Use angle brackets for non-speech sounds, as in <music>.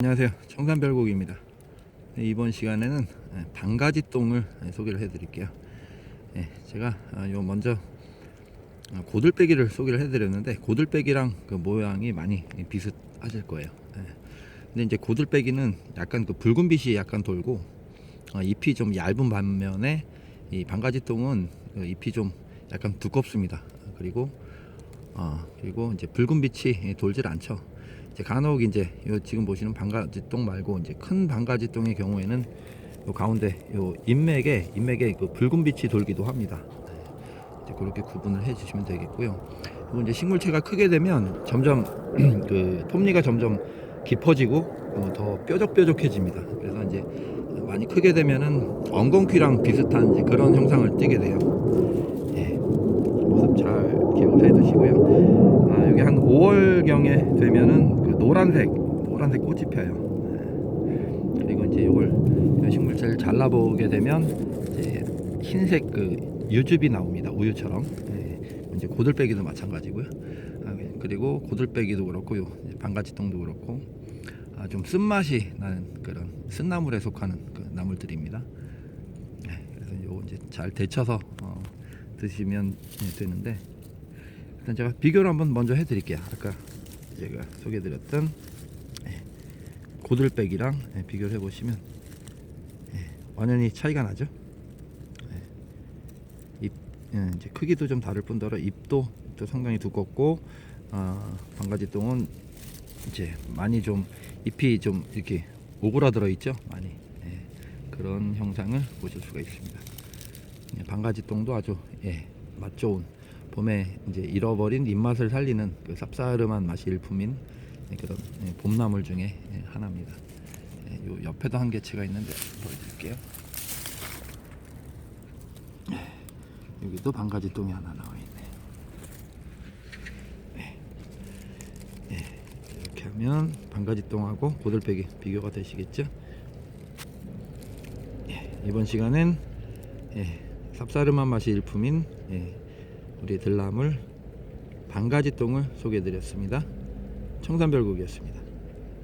안녕하세요. 청산별곡입니다. 네, 이번 시간에는 예, 방가지똥을 예, 소개를 해 드릴게요. 예, 제가 아, 요 먼저 아, 고들빼기를 소개를 해 드렸는데 고들빼기랑 그 모양이 많이 비슷하실 거예요. 예. 근데 이제 고들빼기는 약간 그 붉은 빛이 약간 돌고 어, 잎이 좀 얇은 반면에 이 방가지똥은 그 잎이 좀 약간 두껍습니다. 그리고 어, 그리고 이제 붉은 빛이 예, 돌질 않죠 이제 간혹 이제 요 지금 보시는 방가지똥 말고 이제 큰 방가지똥의 경우에는 요 가운데 요 인맥에 인맥에 그 붉은 빛이 돌기도 합니다. 네. 이제 그렇게 구분을 해 주시면 되겠고요. 그리고 이제 식물체가 크게 되면 점점 <clears throat> 그 톱니가 점점 깊어지고 어, 더 뾰족뾰족해집니다. 그래서 이제 많이 크게 되면은 엉겅퀴랑 비슷한 그런 형상을 띠게 돼요. 예. 모습 잘 기억을 해 두시고요. 아, 여기 한 5월 경에 되면은 그 노란색 노란색 꽃이 펴요. 네. 그리고 이제 이걸 식물체를 잘라보게 되면 이제 흰색 그 유즙이 나옵니다. 우유처럼. 네. 이제 고들빼기도 마찬가지고요. 아, 그리고 고들빼기도 그렇고 방가지똥도 그렇고 아, 좀 쓴맛이 나는 그런 쓴나물에 속하는 그 나물들입니다. 네. 그래서 요 이제 잘 데쳐서 어, 드시면 예, 되는데 일단 제가 비교를 한번 먼저 해드릴게요. 아까 제가 소개드렸던 예, 고들빼기랑 예, 비교를 해보시면 예, 완연히 차이가 나죠. 예, 이제 크기도 좀 다를 뿐더러 잎도 또 상당히 두껍고 아, 방가지똥은 이제 많이 좀 잎이 좀 이렇게 오그라들어 있죠. 많이 예, 그런 형상을 보실 수가 있습니다. 예, 방가지똥도 아주 예, 맛 좋은 봄에 이제 잃어버린 입맛을 살리는 그 쌉싸름한 맛이 일품인 예, 그런 예, 봄나물 중에 예, 하나입니다. 예, 요 옆에도 한 개체가 있는데 보여드릴게요. 예, 여기도 방가지 똥이 하나 나와 예, 이렇게 하면 방가지 똥하고 고들빼기 비교가 되시겠죠? 예, 이번 시간엔 예, 쌉싸름한 맛이 일품인 예, 우리 들나물 방가지똥을 소개해드렸습니다. 청산별국이었습니다.